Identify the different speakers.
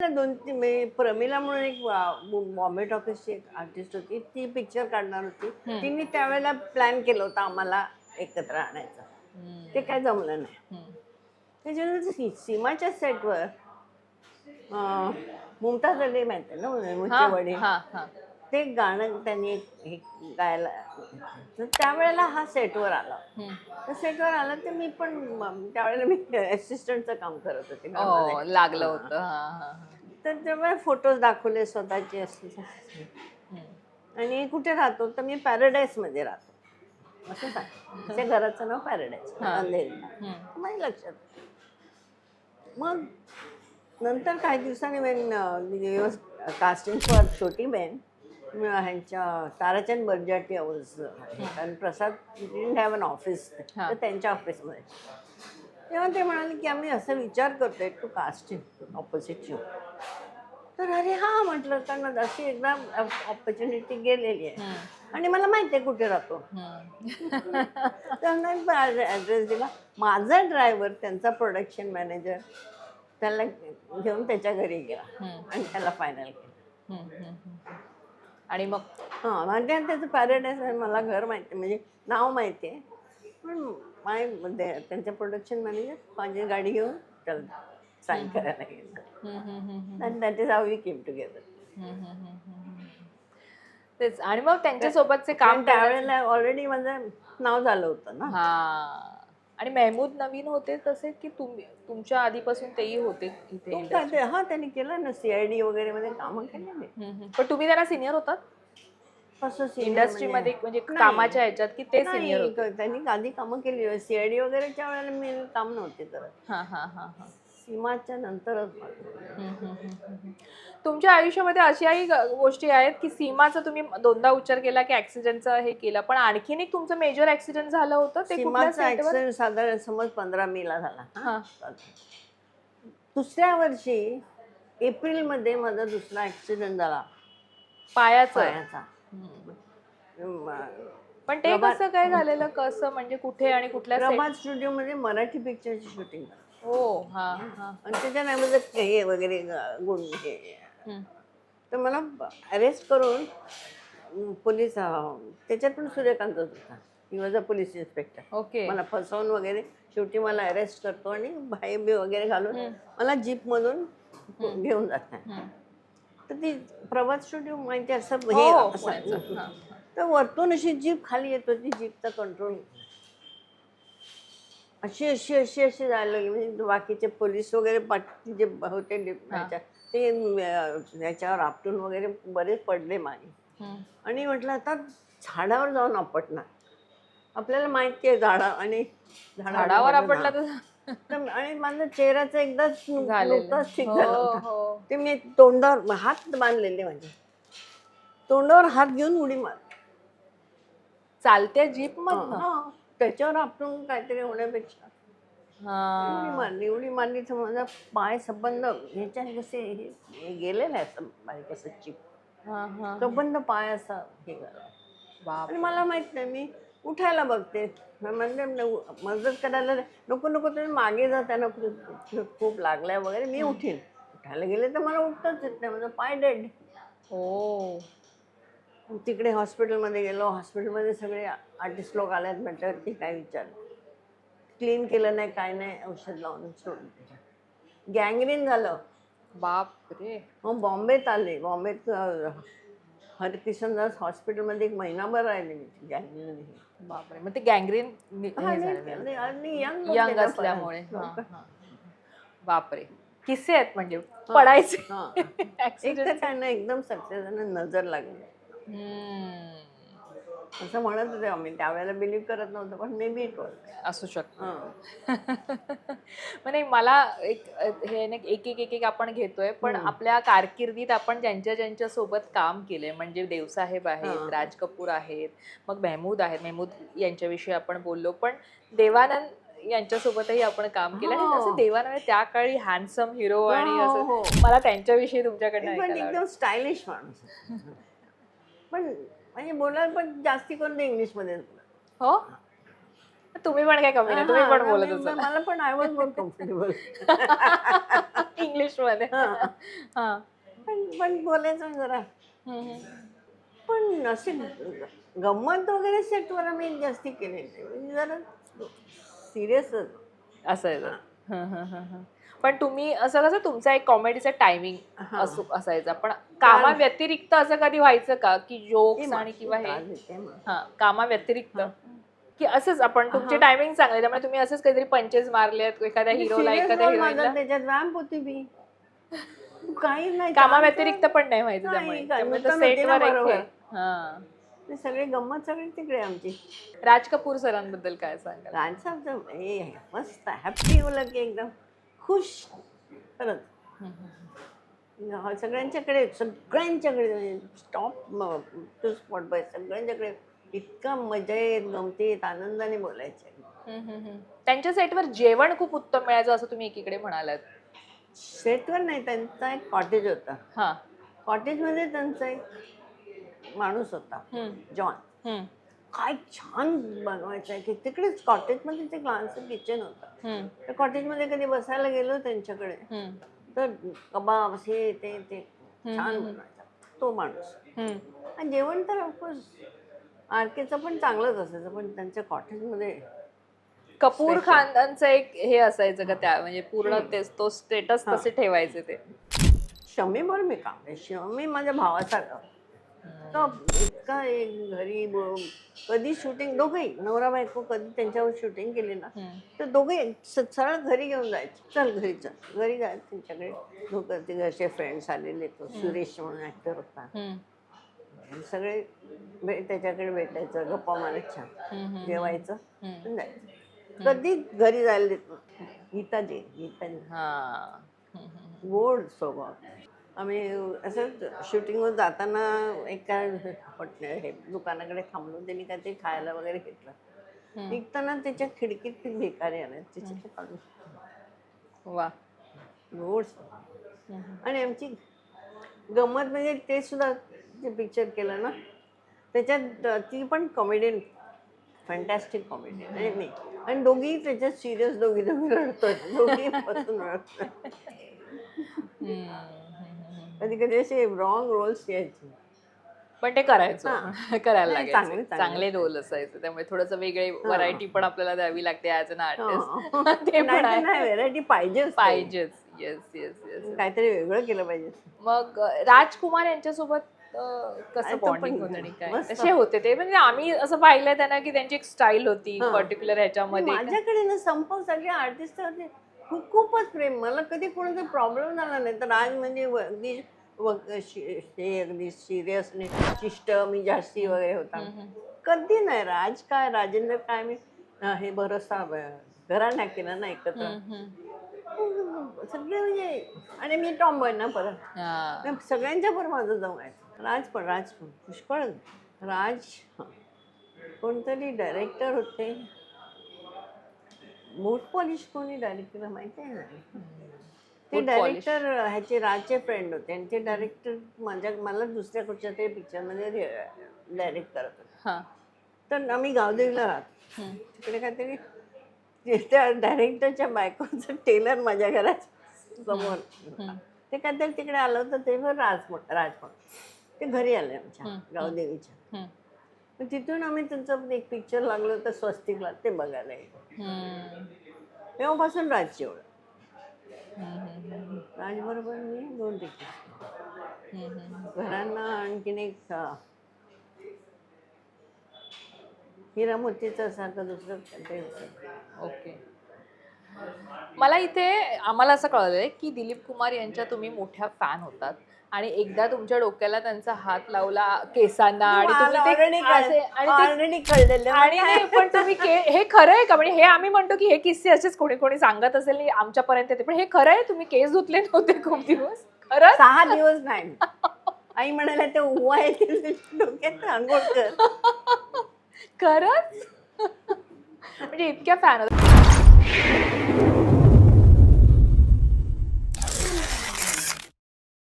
Speaker 1: दोन तीन म्हणजे प्रमिला म्हणून एक बॉम्बे टॉकीजची एक आर्टिस्ट होती. ती पिक्चर काढणार होती. तिने त्यावेळेला प्लॅन केलं होतं आम्हाला एकत्र आणायचं. ते काय जमलं नाही. त्याच्यानंतर सीमाच्या सेटवर मुमताज अली माहिती ना? मुचे वडील. ते गाणं त्यांनी हे गायला तर त्यावेळेला हा सेटवर आला. तर सेटवर आला तर मी पण म- त्यावेळेला मी असिस्टंटचं काम करत होते गावामध्ये.
Speaker 2: लागलं होतं. हा, हा, हा.
Speaker 1: तर तेव्हा फोटोज दाखवले स्वतःचे असे
Speaker 2: हम्म.
Speaker 1: आणि कुठे राहतो? तर मी पॅराडाईसमध्ये राहतो. असं सांग. घराचं नाव पॅराडाईस अंधेरीला.
Speaker 2: हम्म.
Speaker 1: माझ्या लक्षात मग नंतर काही दिवसांनी वेन कास्टिंग फॉर छोटी बहीण ह्यांच्या ताराचंद बर्जाटी आवर्स कारण Prasad didn't have an office. तर त्यांच्या ऑफिसमध्ये तेव्हा ते म्हणाले की आम्ही असं विचार करतोय टू कास्टिंग ऑपोजिट यू तर अरे हा म्हटलं कारण अशी एकदा ऑपॉर्च्युनिटी गेलेली आहे. आणि मला माहिती आहे कुठे राहतो. त्यांना ॲड्रेस दिला माझा ड्रायव्हर त्यांचा प्रोडक्शन मॅनेजर त्याला घेऊन त्याच्या घरी गेला. आणि त्याला फायनल केलं.
Speaker 2: आणि मग
Speaker 1: हां म्हणजे त्याचं पॅराडाईस आहे मला घर माहिती म्हणजे नाव माहिती आहे. पण मायमध्ये त्यांचे प्रोडक्शन मॅनेजर माझी गाडी घेऊन त्याला साईन करायला गेलं. आणि that is we came together.
Speaker 2: तेच आणि मग त्यांच्यासोबतचे काम
Speaker 1: त्यावेळेला ऑलरेडी माझं नाव झालं होतं ना.
Speaker 2: हा. आणि मेहमूद नवीन होते तसे की तुम्ही तुमच्या आधीपासून तेही होते इथे
Speaker 1: तो काय ते- हा त्यांनी केलं ना सीआयडी वगैरे मध्ये कामं केलेले.
Speaker 2: हम्म, हम्म. पण तुम्ही त्यांना सिनियर होतात?
Speaker 1: senior
Speaker 2: इंडस्ट्रीमध्ये म्हणजे
Speaker 1: नाही.
Speaker 2: कामाच्या ह्याच्यात की ते
Speaker 1: नाही,
Speaker 2: सिनियर होते?
Speaker 1: त्यांनी आधी कामं केली सीआयडी वगैरेच्या वेळेला मी काम नव्हते करत.
Speaker 2: हा हा हा हा.
Speaker 1: सीमाच्या नंतरच.
Speaker 2: तुमच्या आयुष्यामध्ये अशाही गोष्टी आहेत की सीमाचा तुम्ही दोनदा उच्चार केला की ऍक्सिडेंटचा हे केला पण आणखीन एक तुमचं मेजर ऍक्सिडेंट झालं होतं ते
Speaker 1: सीमाचा ऍक्सिडेंट साधारण समज पंधरा मेला झाला. हा.
Speaker 2: हा
Speaker 1: दुसऱ्या वर्षी एप्रिलमध्ये माझा दुसरा ऍक्सिडेंट झाला.
Speaker 2: पायाचं.
Speaker 1: पायाचा. म-
Speaker 2: पण ते कसं काय झालेलं? कसं? म्हणजे कुठे आणि कुठल्या
Speaker 1: स्टुडिओ मध्ये मराठी पिक्चरची शूटिंग
Speaker 2: हो हा हा.
Speaker 1: आणि त्याच्या नावामध्ये हे वगैरे ग- गुण हे.
Speaker 2: हम्म.
Speaker 1: तर मला अरेस्ट करून पोलीस अं, त्याच्यात पण सूर्यकांत होता. He was a police inspector
Speaker 2: okay.
Speaker 1: मला फसवून वगैरे शेवटी मला अरेस्ट करतो आणि भाई बी वगैरे घालून मला जीपमधून घेऊन जात
Speaker 2: हम्म.
Speaker 1: तर ती प्रभात स्टुडिओ माहिती असं हे
Speaker 2: हो,
Speaker 1: असं-
Speaker 2: पुण्याचं. हा.
Speaker 1: तर वरतून अशी जीप खाली येत होती जीपचा कंट्रोल अशी अशी अशी अशी जायला लागली म्हणजे बाकीचे पोलीस वगैरे बाकी जे होते ह्याच्या, ते याच्यावर आपटून वगैरे बरेच पडले मागे. आणि म्हटलं आता झाडावर जाऊन आपटणार. आपल्याला माहिती आहे झाडा आणि
Speaker 2: झाडावर आपटला तर
Speaker 1: आणि माझा चेहऱ्याचा एकदाच. नुकताच ठीक
Speaker 2: हो,
Speaker 1: झाला
Speaker 2: हो.
Speaker 1: ते मी तोंडावर हात बांधलेले माझे. तोंडावर हात घेऊन उडी मार
Speaker 2: चालत्या जीप मधनं
Speaker 1: हा, त्याच्यावर आपण काहीतरी होण्यापेक्षा. उडी
Speaker 2: हा.
Speaker 1: मारली उडी मारली तर माझा पाय संबंध ह्याच्या कसे हे हे गेलेलं आहे असं बारीक असं चिप.
Speaker 2: हा, हा.
Speaker 1: संबंध पाय असा हे झाला
Speaker 2: बाप.
Speaker 1: आणि मला माहीत नाही मी उठायला बघते. म्हणजे न- मदत करायला नको नको तुम्ही मागे जा त्यांना खूप खूप लागलाय वगैरे मी उठेन. उठायला गेले तर मला उठताच येत नाही माझा पाय डेड.
Speaker 2: हो.
Speaker 1: तिकडे हॉस्पिटलमध्ये गेलो. हॉस्पिटलमध्ये सगळे आर्टिस्ट लोक आल्यात म्हटल्यावरती काय विचार? क्लीन केलं नाही काय नाही औषध लावून सोडून. गँग्रीन झालं.
Speaker 2: बाप रे.
Speaker 1: मग बॉम्बेत आले. बॉम्बेत हरकिशनदास हॉस्पिटलमध्ये एक महिनाभर राहिले मी गँग्रीन
Speaker 2: बापरे मग ते गँग्रीन
Speaker 1: आणि यंग
Speaker 2: यंग असल्यामुळे. हा, हा. बापरे किस्से आहेत म्हणजे. पडायचे.
Speaker 1: एक. तर काय नाही एकदम सक्सेस नजर लागली. असं म्हणत होते आम्ही त्यावेळेला बिलीव्ह करत नव्हतं पण मे बी इट
Speaker 2: असू शकतं नाही मला एक हे एक एक एक एक आपण घेतोय पण आपल्या कारकिर्दीत आपण ज्यांच्या ज्यांच्या सोबत काम केलंय म्हणजे देवसाहेब आहेत
Speaker 1: हा.
Speaker 2: राज कपूर आहेत मग मेहमूद आहेत मेहमूद यांच्याविषयी आपण बोललो पण देवानंद यांच्यासोबतही आपण काम केलं आणि
Speaker 1: हो.
Speaker 2: असं देवानंद त्या काळी हँडसम हिरो आणि
Speaker 1: हो,
Speaker 2: असं
Speaker 1: हो.
Speaker 2: मला त्यांच्याविषयी तुमच्याकडनं आवडेल.
Speaker 1: एकदम स्टायलिश माणूस. पण म्हणजे बोलायला पण जास्ती कोण इंग्लिशमध्ये बोलत.
Speaker 2: हो? तुम्ही पण काय कमी नाही तुम्ही पण बोलत असाल
Speaker 1: मला पण आय वॉज मोर कम्फर्टेबल
Speaker 2: इंग्लिशमध्ये हा.
Speaker 1: पण पण बोलायचं जरा. पण असे गंमत वगैरे सेटवर आम्ही जास्ती केले म्हणजे जरा सिरियसच
Speaker 2: असायचं. पण तुम्ही असं कसं तुमचा एक कॉमेडीचा टायमिंग. असो असायचा. पण कामा व्यतिरिक्त असं कधी व्हायचं का? की जोक्स आणि किंवा हे. हा कामा व्यतिरिक्त की असंच आपण तुमचे. टायमिंग चांगले त्यामुळे तुम्ही असंच काहीतरी पंचेस मारलेत एखाद्या हिरोला एखाद्या हिरोईनला
Speaker 1: त्याच्यात? होती मी काही नाही.
Speaker 2: कामा. व्यतिरिक्त पण नाही व्हायचं त्यामुळे. त्यामुळे. हे.
Speaker 1: ते सगळे गंमत सगळी तिकडे आमची.
Speaker 2: राज कपूर सरांबद्दल काय सांगाल?
Speaker 1: राजसाहेब हे मस्त हॅपी बोललं की एकदम. खुश.
Speaker 2: हा,
Speaker 1: सगळ्यांच्याकडे सगळ्यांच्याकडे स्टॉप टू स्पॉट बाय सगळ्यांच्याकडे इतका मजा येत गमतीत आनंदाने बोलायचे.
Speaker 2: त्यांच्या सेटवर जेवण खूप उत्तम मिळायचं असं तुम्ही एकीकडे म्हणालात.
Speaker 1: सेटवर नाही त्यांचा एक कॉटेज होता.
Speaker 2: हा.
Speaker 1: कॉटेजमध्ये त्यांचा एक माणूस होता. जॉन काय छान बनवायचं आहे की तिकडेच कॉटेजमध्ये ते लहानसं किचन होतं. त्या कॉटेजमध्ये कधी बसायला गेलो त्यांच्याकडे तर कबाब हे ते ते छान. बनवायचा तो माणूस. आणि जेवण तर ऑफकोर्स आरकेचं पण चांगलंच असायचं पण त्यांच्या कॉटेजमध्ये
Speaker 2: कपूर. खानदानचं एक हे असायचं का त्या म्हणजे पूर्ण. तेच तो स्टेटस. तसे ठेवायचे ते
Speaker 1: शमीवर मी काम शमी माझ्या भावासारखा तो इतका एक घरी कधी शूटिंग दोघंही नवरा बायको कधी त्यांच्यावर शूटिंग केली ना तर दोघे सरळ घरी घेऊन जायचे. चल घरी चल घरी जायचं त्यांच्याकडे दोघं ते घरचे फ्रेंड्स आलेले तो सुरेश म्हणून ऍक्टर होता. सगळे त्याच्याकडे भेटायचं गप्पा मारत छान जेवायचं जायचं. कधी घरी जायला देत नव्हतं. गीताजी गीताजी
Speaker 2: हा. हं, हं,
Speaker 1: गोड स्वभाव. आम्ही असंच शूटिंगवर जाताना एका हॉट- हे दुकानाकडे थांबलो त्यांनी काहीतरी खायला वगैरे घेतलं. निघताना त्याच्या खिडकीत ती भिकारी आल्या त्याची ते काढून
Speaker 2: वा
Speaker 1: गोड. आणि आमची गंमत म्हणजे ते सुद्धा जे पिक्चर केलं ना त्याच्यात ती पण कॉमेडियन फॅन्टॅस्टिक कॉमेडियन आणि मी आणि दोघी त्याच्यात सिरियस दोघी दोघी रडतोय दोघी बसून रडतोय. कधी कधी असे रॉंग रोल्स यायचे.
Speaker 2: पण ते करायचो. करायला लागायचे.
Speaker 1: चांगले-
Speaker 2: रोल असायचे. त्यामुळे थोडस वेगळे. व्हरायटी पण आपल्याला द्यावी लागते ऍज अन आर्टिस्ट ते पण
Speaker 1: व्हेरायटी पाहिजेच
Speaker 2: पाहिजेच. येस येस येस
Speaker 1: काहीतरी वेगळं केलं पाहिजे.
Speaker 2: मग राजकुमार यांच्यासोबत कसं बॉन्डिंग होतं आणि काय. कसे होते ते? म्हणजे आम्ही असं पाहिलंय त्यांना की त्यांची एक स्टाईल होती. पर्टिक्युलर ह्याच्यामध्ये.
Speaker 1: माझ्याकडे ना संपव सगळे आर्टिस्ट खूप खूपच प्रेम. मला कधी कोणाचा प्रॉब्लेम झाला नाही. तर आज म्हणजे अगदी हे अगदी सिरियस शिष्ट मी जास्ती वगैरे होता. कधी नाही. राज काय? राजेंद्र काय? मी हे भरोसा घराण्या केलं ना एकत्र. सगळे म्हणजे आणि मी टॉम्बॉय ना परत. सगळ्यांच्या बरोबर माझं जाऊन आहे. राज पण राज पण. पुष्कळ. राज. कोणतरी डायरेक्टर होते. मूठ पॉलिश कोणी डायरेक्टर माहिती आहे ना ते. डायरेक्टर ह्याचे राजचे फ्रेंड होते आणि ते डायरेक्टर माझ्या मला दुसऱ्या कुठच्या तरी पिक्चरमध्ये डायरेक्ट करत होते
Speaker 2: हा.
Speaker 1: तर आम्ही गावदेवीला राहतो. तिकडे काहीतरी ते- त्या डायरेक्टरच्या बायकोचं टेलर माझ्या घरात समोर. ते काहीतरी तिकडे आलं होतं ते पण राज मोठ- राज ते घरी आले आमच्या. गावदेवीच्या. मग तिथून आम्ही त्यांचं एक पिक्चर लागलं होतं स्वस्तिकला ते बघायला. तेव्हापासून
Speaker 2: हम्म, हम्म.
Speaker 1: राजबरोबर मी दोन पिक्चर. घरांना आणखीन एक अं, हिरा मोतीचं सारखं दुसरं.
Speaker 2: ओके मला इथे आम्हाला असं कळलंय की दिलीप कुमार यांच्या तुम्ही मोठ्या फॅन होतात. आणि एकदा तुमच्या डोक्याला त्यांचा हात लावला केसांना आणि आणि पण तुम्ही हे खरं आहे का? म्हणजे हे आम्ही म्हणतो की हे किस्से असेच कोणी कोणी सांगत असेल आमच्यापर्यंत येते. पण हे खरं आहे तुम्ही केस धुतले नव्हते खूप दिवस. खरंच?
Speaker 1: सहा दिवस नाही आई म्हणाल्या ते येतील डोक्यात आंघोळ कर.
Speaker 2: खरंच? म्हणजे इतक्या फॅन